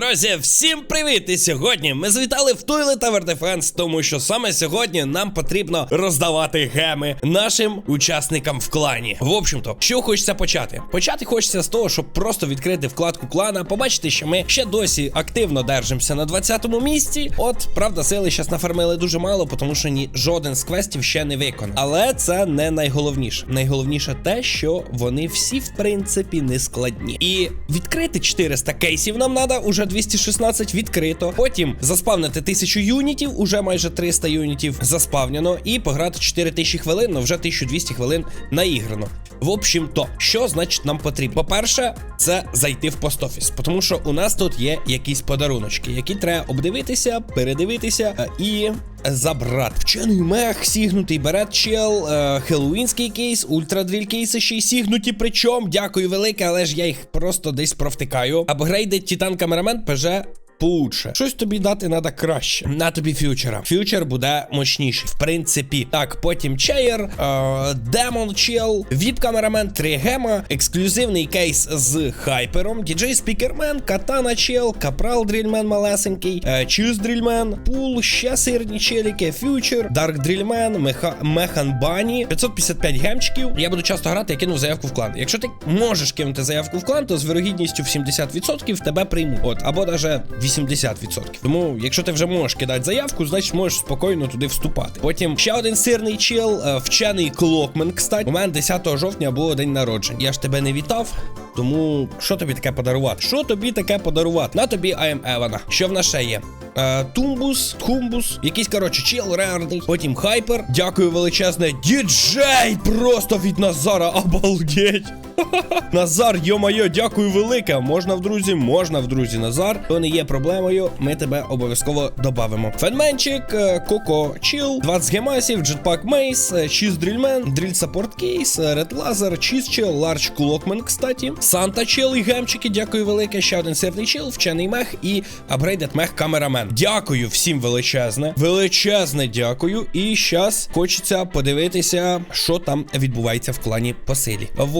Друзі, всім привіт! І сьогодні ми звітали в Toilet Tower Defense, тому що саме сьогодні нам потрібно роздавати геми нашим учасникам в клані. В общем-то, що хочеться почати? Почати хочеться з того, щоб просто відкрити вкладку клана, побачити, що ми ще досі активно держимося на 20-му місці. От, правда, сили зараз нафармили дуже мало, тому що ні жоден з квестів ще не виконав. Але це не найголовніше. Найголовніше те, що вони всі, в принципі, не складні. І відкрити 400 кейсів нам треба, уже 216 відкрито. Потім заспавнити 1000 юнітів, уже майже 300 юнітів заспавнено, і пограти 4000 хвилин, ну вже 1200 хвилин наіграно. В общем, то що значить нам потрібно? По-перше, це зайти в пост-офіс, тому що у нас тут є якісь подаруночки, які треба обдивитися, передивитися е, і забрати. Вчений мех, сігнутий берет чел, е, хеллоуінський кейс, ультрадріль кейси ще й сігнуті. Причому, дякую велике, але ж я їх просто десь провтикаю. Апгрейдить Титан камерамен ПЖ Получше. Щось тобі дати треба краще. На тобі фьючера. Фьючер буде мощніший. В принципі. Так, потім чеєр, демон чел, віп камерамен, 3 гема, ексклюзивний кейс з хайпером, діджей спікермен, катана чел, капрал дрільмен малесенький, е, чуз дрільмен, пул, ще сирні челіки, фьючер, дарк дрільмен, меха, механ бані, 555 гемчиків. Я буду часто грати, я кинув заявку в клан. Якщо ти можеш кинути заявку в клан, то з вирогідністю в 70% тебе приймуть. От, або даже 80%. Тому, якщо ти вже можеш кидати заявку, значить можеш спокійно туди вступати. Потім ще один сирний чел, е, вчений клокмен. Кстати, у мене 10 жовтня було день народження. Я ж тебе не вітав. Тому що тобі таке подарувати? Що тобі таке подарувати? На тобі АМ Евана. Що в нас ще є? Е, Тумбус, Тхумбус, якийсь, коротше, чел рерний. Потім хайпер. Дякую величезне. Діджей! Просто від Назара, обалдеть! Назар, йо-майо, дякую велике. Можна в друзі, можна в друзі, Назар. То не є проблемою. Ми тебе обов'язково додамо. Фенменчик, е, Коко Чіл, 20 гемасів, Jetpack Мейс, Чіз Дрільмен, Дріль Саппорт Кейс, Ред Лазер, Чіз Ларч Кулокмен, кстати. Санта Чел і гемчики, дякую велике. Ще один сирний чел, вчений мех і апгрейдед мех камерамен. Дякую всім величезне. Величезне дякую. І щас хочеться подивитися, що там відбувається в клані посилі. В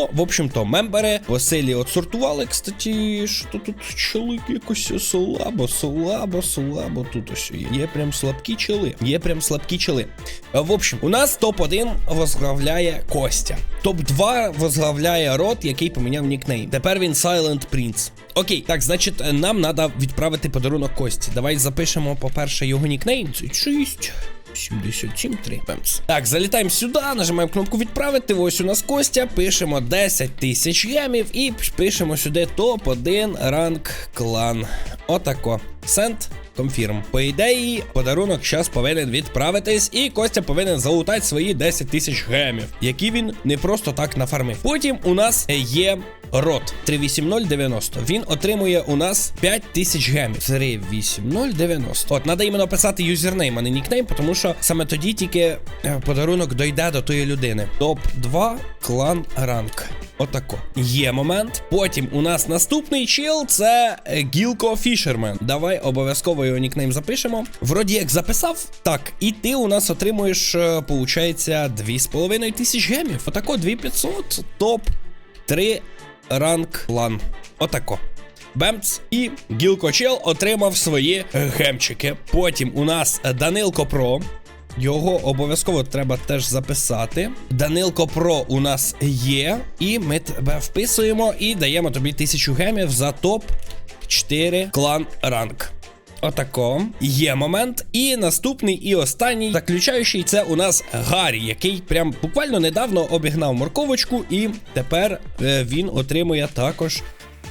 общем-то, в общем-то, мембери посилі отсортували. Кстати, що тут чоловік якось слабо, слабо, слабо. Тут ось є. Прям слабкі чоли. Є прям слабкі чоли. В общем, у нас топ-1 возглавляє Костя. Топ-2 возглавляє рот, який поміняв нікнейм. Тепер він Silent Prince. Окей, так, значить, нам треба відправити подарунок Кості. Давай запишемо, по-перше, його нікнейм. Це 6. 77 3 Так, залітаємо сюди, нажимаємо кнопку відправити. Ось у нас Костя. Пишемо 10 тисяч ямів і пишемо сюди топ-1 ранг клан. Отако. Сент. Конфірм. По ідеї, подарунок зараз повинен відправитись, і Костя повинен залутати свої 10 тисяч гемів, які він не просто так нафармив. Потім у нас є рот 38090. Він отримує у нас 5 тисяч гемів. 38090. От, треба іменно писати юзернейм, а не нікнейм, тому що саме тоді тільки е, подарунок дойде до тої людини. Топ 2 клан ранг. Отако. Є момент. Потім у нас наступний чел це е, Гілко Фішермен. Давай обов'язково його нікнейм запишемо. Вроді як записав. Так, і ти у нас отримуєш, е, получається, 2,5 тисяч гемів. Отако, 2500. Топ 3 ранг лан. Отако. Бемц і Гілкочел отримав свої гемчики. Потім у нас Данилко Про. Його обов'язково треба теж записати. Данилко Про у нас є. І ми тебе вписуємо і даємо тобі тисячу гемів за топ 4 клан ранг. Отако. Є момент. І наступний, і останній заключаючий це у нас Гаррі, який прям буквально недавно обігнав морковочку, і тепер е, він отримує також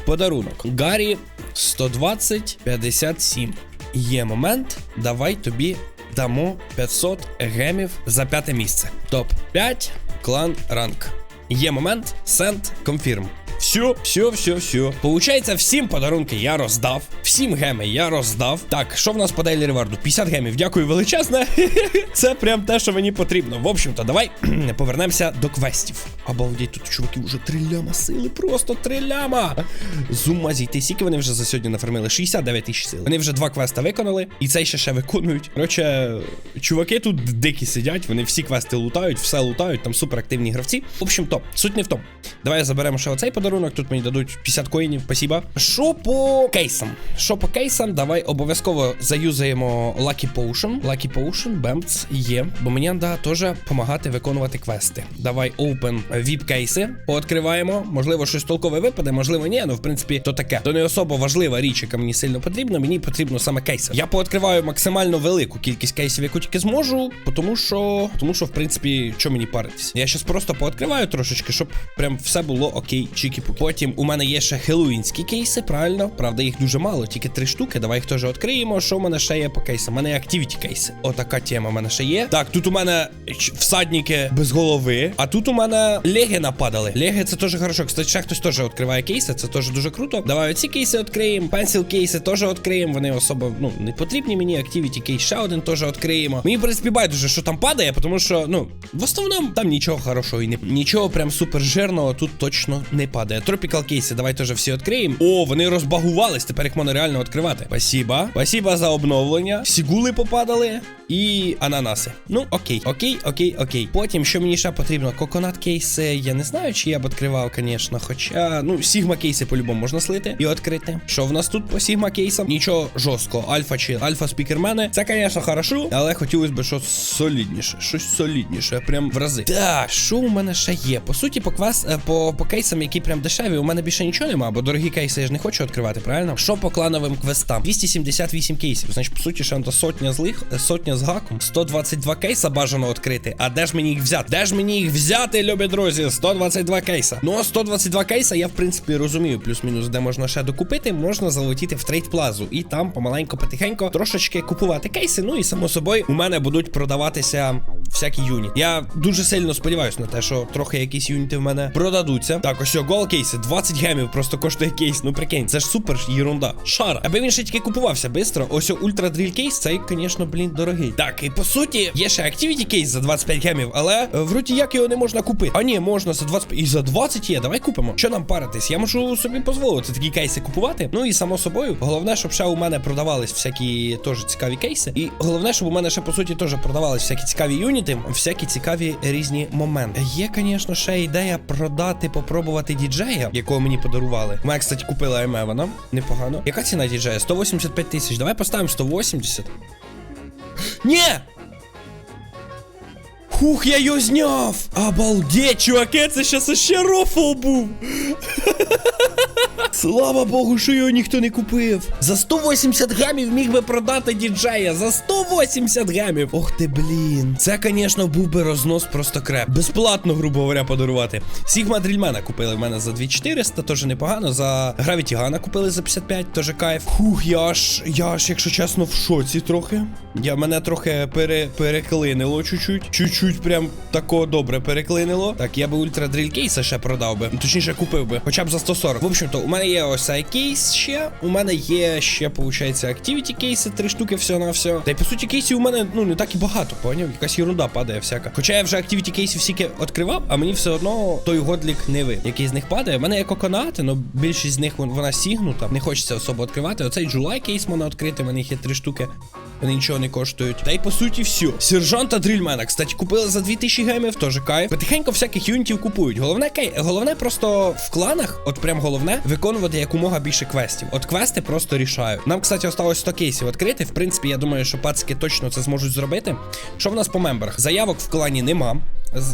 подарунок. Гаррі 120-57. Є момент. Давай тобі дамо 500 гемів за п'яте місце. Топ 5 клан ранг. Є момент. Send confirm. Все, все, все, все. Получається, всім подарунки я роздав. Всім геми я роздав. Так, що в нас по дейлі реварду? 50 гемів. Дякую величезне. Це прям те, що мені потрібно. В общем-то, давай повернемося до квестів. Обалдеть, тут чуваки вже три ляма сили. Просто три ляма. З зійти. Скільки вони вже за сьогодні нафармили? 69 тисяч сил. Вони вже два квеста виконали, і цей ще ще виконують. Коротше, чуваки тут дикі сидять, вони всі квести лутають, все лутають, там суперактивні гравці. В общем-то, суть не в тому. Давай заберемо ще оцей подарунок. Подарунок. Тут мені дадуть 50 коїнів, спасибо. Що по кейсам? Що по кейсам? Давай обов'язково заюзаємо Lucky Potion. Lucky Potion, бемц, є. Бо мені треба теж допомагати виконувати квести. Давай open VIP кейси. Пооткриваємо. Можливо, щось толкове випаде, можливо, ні. Ну, в принципі, то таке. То не особо важлива річ, яка мені сильно потрібна. Мені потрібно саме кейси. Я пооткриваю максимально велику кількість кейсів, яку тільки зможу, тому що, тому що, в принципі, що мені паритись. Я щас просто пооткриваю трошечки, щоб прям все було окей, чікі-пуки. Потім у мене є ще хеллоуінські кейси, правильно? Правда, їх дуже мало, тільки три штуки. Давай їх теж відкриємо. Що у мене ще є по кейсам? У мене є активіті кейси. Отака тема у мене ще є. Так, тут у мене всадники без голови, а тут у мене леги нападали. Леги це теж хорошо. Кстати, ще хтось теж відкриває кейси, це теж дуже круто. Давай оці кейси відкриємо. Пенсіл кейси теж відкриємо. Вони особо ну не потрібні мені. Активіті кейс ще один теж відкриємо. Мені в принципі байдуже, що там падає, тому що ну в основному там нічого хорошого і не нічого прям супер жирного тут точно не падає. Тропікал кейси, давай теж всі відкриємо. О, вони розбагувались. Тепер їх можна реально відкривати. Спасибо. Спасибо за обновлення. Сігули попадали і ананаси. Ну, окей, окей, окей, окей. Потім, що мені ще потрібно? Коконат кейси. Я не знаю, чи я б відкривав, звісно. Хоча, ну, Сігма кейси по-любому можна слити і відкрити. Що в нас тут по Сігма кейсам? Нічого жорсткого. Альфа чи альфа спікермени. Це, звісно, хорошо, але хотілося б щось солідніше. Щось солідніше, прям в рази. Так, що у мене ще є? По суті, по квест, е, по, по кейсам, які прям дешеві, у мене більше нічого нема, бо дорогі кейси я ж не хочу відкривати, правильно? Що по клановим квестам? 278 кейсів. Значить, по суті, то сотня злих, е, сотня з гаком. 122 кейса бажано відкрити. А де ж мені їх взяти? Де ж мені їх взяти, любі друзі? 122 кейса. Ну, а 122 кейса, я в принципі розумію, плюс-мінус, де можна ще докупити, можна залетіти в трейд плазу. І там помаленько, потихенько трошечки купувати кейси. Ну і само собою у мене будуть продаватися всякі юніт. Я дуже сильно сподіваюся на те, що трохи якісь юніти в мене продадуться. Так, ось гол кейси, 20 гемів просто коштує кейс. Ну прикинь, це ж супер єрунда. Шара. Аби він ще тільки купувався швидко. Ось ультра дріль кейс, цей, звісно, блін, дорогий. Так, і по суті, є ще активіті кейс за 25 гемів, але е, вроді як його не можна купити. А ні, можна за 25. І за 20 є. Давай купимо. Що нам паритись? Я можу собі дозволити такі кейси купувати. Ну і само собою, головне, щоб ще у мене продавались всякі теж цікаві кейси. І головне, щоб у мене ще по суті теж продавались всякі цікаві юніти, всякі цікаві різні моменти. Є, звісно, ще ідея продати, попробувати діджея, якого мені подарували. Моя, кстати, купила Емевана. Непогано. Яка ціна діджея? 185 тисяч. Давай поставимо 180. Ні! Хух, я його зняв! Обалдеть, чуваки, це щас ще рофл був. Слава Богу, що його ніхто не купив. За 180 грамів міг би продати діджея. За 180 грамів. Ох ти, блін. Це, звісно, був би рознос просто креп. Безплатно, грубо говоря, подарувати. Сігма Дрільмена купили в мене за 2400, теж непогано. За Гравіті Гана купили за 55, теж кайф. Хух, я ж, я ж, якщо чесно, в шоці трохи. Я мене трохи пере, переклинило чуть-чуть. Чуть-чуть прям такого добре переклинило. Так, я би ультра дріль кейса ще продав би. Точніше, купив би, хоча б за 140. В общем-то, у мене є ось кейс ще. У мене є ще, виходить, активіті кейси, три штуки всього на все. Та й по суті, кейсів у мене ну не так і багато, поняв? Якась ерунда падає всяка. Хоча я вже активіті кейсів всіки відкривав, а мені все одно той годлік не ви, який з них падає. У мене є коконати, але більшість з них вона сігнута. Не хочеться особо відкривати. Оцей Джулай кейс можна відкрити, у мене їх є три штуки. Вони нічого не коштують. Та й по суті все. Сержанта Дрільмена, кстати, купили за 2000 гемів, теж кайф. Потихеньку всяких юнітів купують. Головне кай, головне просто в кланах, от прям головне, виконувати якомога більше квестів. От квести просто рішають. Нам, кстати, осталось 100 кейсів відкрити. В принципі, я думаю, що пацки точно це зможуть зробити. Що в нас по мемберах? Заявок в клані нема.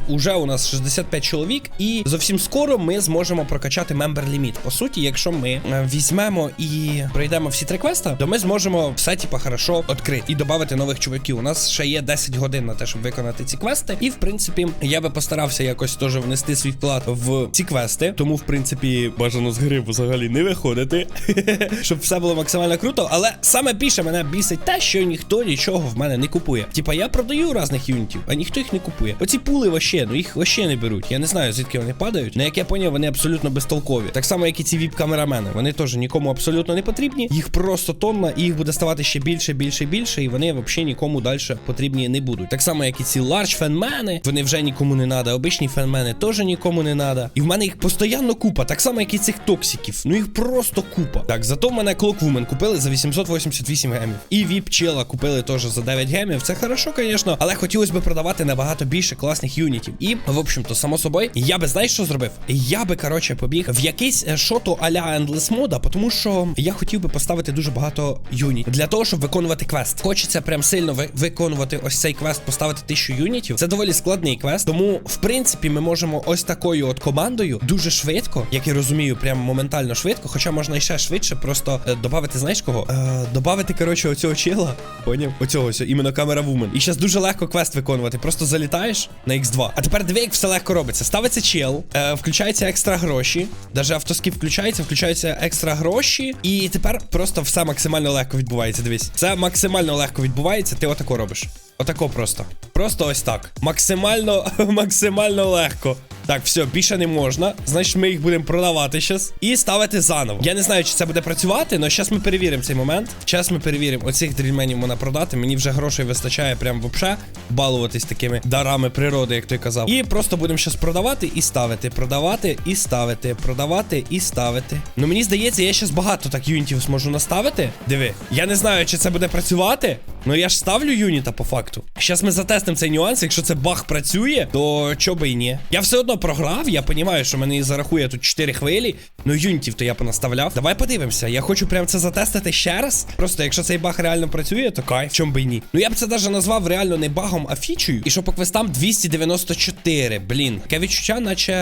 Уже у нас 65 чоловік, і зовсім скоро ми зможемо прокачати мембер ліміт. По суті, якщо ми е, візьмемо і пройдемо всі три квеста, то ми зможемо все типа хорошо відкрити і додати нових чуваків. У нас ще є 10 годин на те, щоб виконати ці квести. І в принципі, я би постарався якось теж внести свій вклад в ці квести. Тому, в принципі, бажано з гри взагалі не виходити, щоб все було максимально круто. Але саме більше мене бісить те, що ніхто нічого в мене не купує. Типа я продаю різних юнітів, а ніхто їх не купує. Оці пули вообще, ну їх вообще не беруть. Я не знаю, звідки вони падають. На як я поняв, вони абсолютно безтолкові. Так само, як і ці віп-камерамени. Вони теж нікому абсолютно не потрібні. Їх просто тонна, і їх буде ставати ще більше, більше, більше, і вони взагалі нікому далі потрібні не будуть. Так само, як і ці ларч фенмени, вони вже нікому не надо. Обичні фенмени теж нікому не надо. І в мене їх постійно купа, так само, як і цих токсиків. Ну їх просто купа. Так, зато в мене Клоквумен купили за 888 гемів. І віп чела купили теж за 9 гемів. Це хорошо, звісно, але хотілося б продавати набагато більше класних класних юнітів. І, в общем-то, само собою, я би знаєш, що зробив? Я би, коротше, побіг в якийсь е, шоту а-ля Endless мода, тому що я хотів би поставити дуже багато юнітів для того, щоб виконувати квест. Хочеться прям сильно ви- виконувати ось цей квест, поставити тисячу юнітів. Це доволі складний квест. Тому, в принципі, ми можемо ось такою от командою дуже швидко, як я розумію, прям моментально швидко, хоча можна ще швидше, просто е, додати, знаєш кого? Е, додати, коротше, оцього чела. Поняв? Оцього іменно камера вумен. І зараз дуже легко квест виконувати. Просто залітаєш на X2. А тепер диви, як все легко робиться. Ставиться чел, е, включаються екстра гроші. Даже автоскіп включається, включаються екстра гроші. І тепер просто все максимально легко відбувається. Дивись, це максимально легко відбувається. Ти отако робиш. Отако просто. Просто ось так. Максимально, максимально легко. Так, все, більше не можна. Значить, ми їх будемо продавати зараз і ставити заново. Я не знаю, чи це буде працювати, але зараз ми перевіримо цей момент. Зараз ми перевіримо. Оцих дрільменів можна продати. Мені вже грошей вистачає прям вообще балуватись такими дарами природи, як той казав. І просто будемо щось продавати і ставити. Продавати і ставити. Продавати і ставити. Ну мені здається, я зараз багато так юнітів зможу наставити. Диви, я не знаю, чи це буде працювати. Ну я ж ставлю юніта по факту. Зараз ми затестимо цей нюанс. Якщо це баг працює, то чо би і ні. Я все одно програв. Я розумію, що мені зарахує тут 4 хвилі. Ну юнітів то я понаставляв. Давай подивимося. Я хочу прям це затестити ще раз. Просто якщо цей баг реально працює, то кайф, чом би і ні. Ну я б це навіть назвав реально не багом, а фічею. І що по квестам 294. Блін. Таке відчуття, наче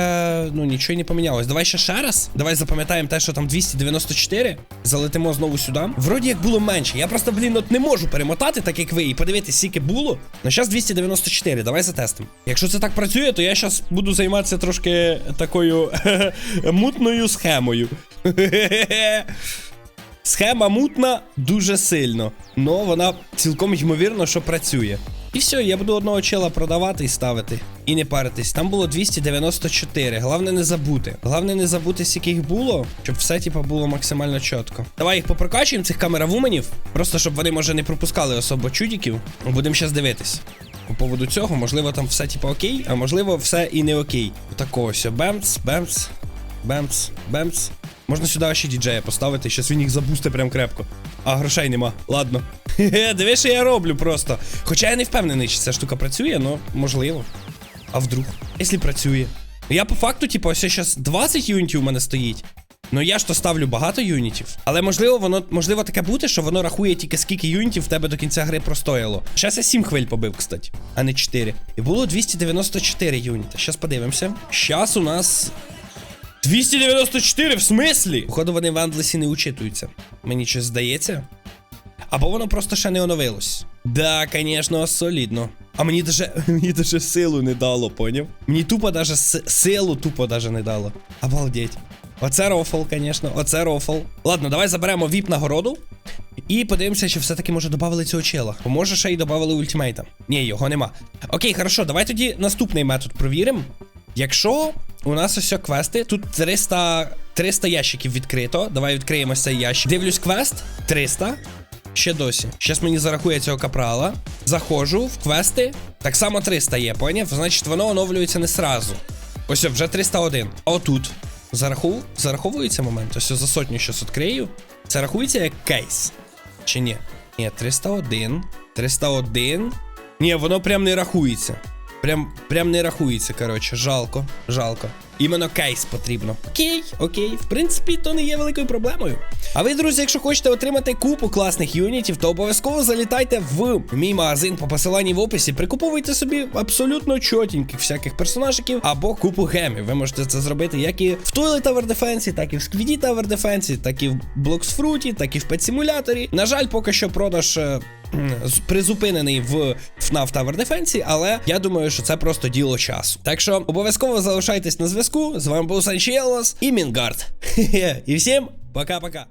ну нічого не помінялось. Давай ще ще раз. Давай запам'ятаємо те, що там 294. Залетимо знову сюди. Вроді як було менше. Я просто, блін, от не можу перемотати, так як ви, і подивитися, скільки було. Ну зараз 294. Давай затестимо. Якщо це так працює, то я зараз буду займатися трошки такою мутною схемою. Схема мутна дуже сильно, але вона цілком ймовірно, що працює. І все, я буду одного чела продавати і ставити. І не паритись. Там було 294. Головне не забути. Головне не забути, скільки їх було, щоб все типа було максимально чітко. Давай їх попрокачуємо, цих камеравуменів. Просто щоб вони, може, не пропускали особо чудіків. Будемо зараз дивитись. По поводу цього, можливо, там все типа окей, а можливо, все і не окей. Отакого все. Бемц, бемц, бемц, бемц. Можна сюди ще діджея поставити, щас він їх забусти прям крепко. А грошей нема. Ладно. Диви, що я роблю просто. Хоча я не впевнений, чи ця штука працює, ну можливо. А вдруг? Якщо працює. Я по факту, типу, ось зараз 20 юнітів у мене стоїть. Ну я ж то ставлю багато юнітів. Але можливо, воно можливо таке бути, що воно рахує тільки скільки юнітів в тебе до кінця гри простояло. Щас я 7 хвиль побив, кстати, а не 4. І було 294 юніта. Щас подивимося. Щас у нас 294, в смислі? Походу, вони в Андлесі не учитуються. Мені щось здається. Або воно просто ще не оновилось. Да, звісно, солідно. А мені даже, мені даже силу не дало, поняв? Мені тупо даже силу тупо даже не дало. Обалдеть. Оце рофл, звісно, оце рофл. Ладно, давай заберемо віп нагороду. І подивимося, чи все-таки може додали цього чела. Бо може ще й додали ультимейта. Ні, його нема. Окей, хорошо, давай тоді наступний метод провіримо. Якщо у нас ось квести, тут 300, 300 ящиків відкрито. Давай відкриємо цей ящик. Дивлюсь квест 300. Ще досі. Щас мені зарахує цього капрала. Заходжу в квести. Так само 300 є, поняв? Значить, воно оновлюється не сразу. Ось вже 301. А отут. Зараху... Зараховується момент. Ось за сотню щас відкрию. Це рахується як кейс. Чи ні? Ні, 301. 301. Ні, воно прям не рахується. Прям, прям не рахується, коротше. Жалко, жалко. Іменно кейс потрібно. Окей, окей. В принципі, то не є великою проблемою. А ви, друзі, якщо хочете отримати купу класних юнітів, то обов'язково залітайте в мій магазин по посиланні в описі. Прикуповуйте собі абсолютно чотеньких всяких персонажиків або купу гемів. Ви можете це зробити як і в Toilet Tower Defense, так і в Squiddy Tower Defense, так і в Fruity, так і в Pet. На жаль, поки що продаж. е, призупинений в FNAF Tower Defense, але я думаю, що це просто діло часу. Так що обов'язково залишайтесь на зв'язку. З вами був Санчелос і Мінгард. І всім пока-пока.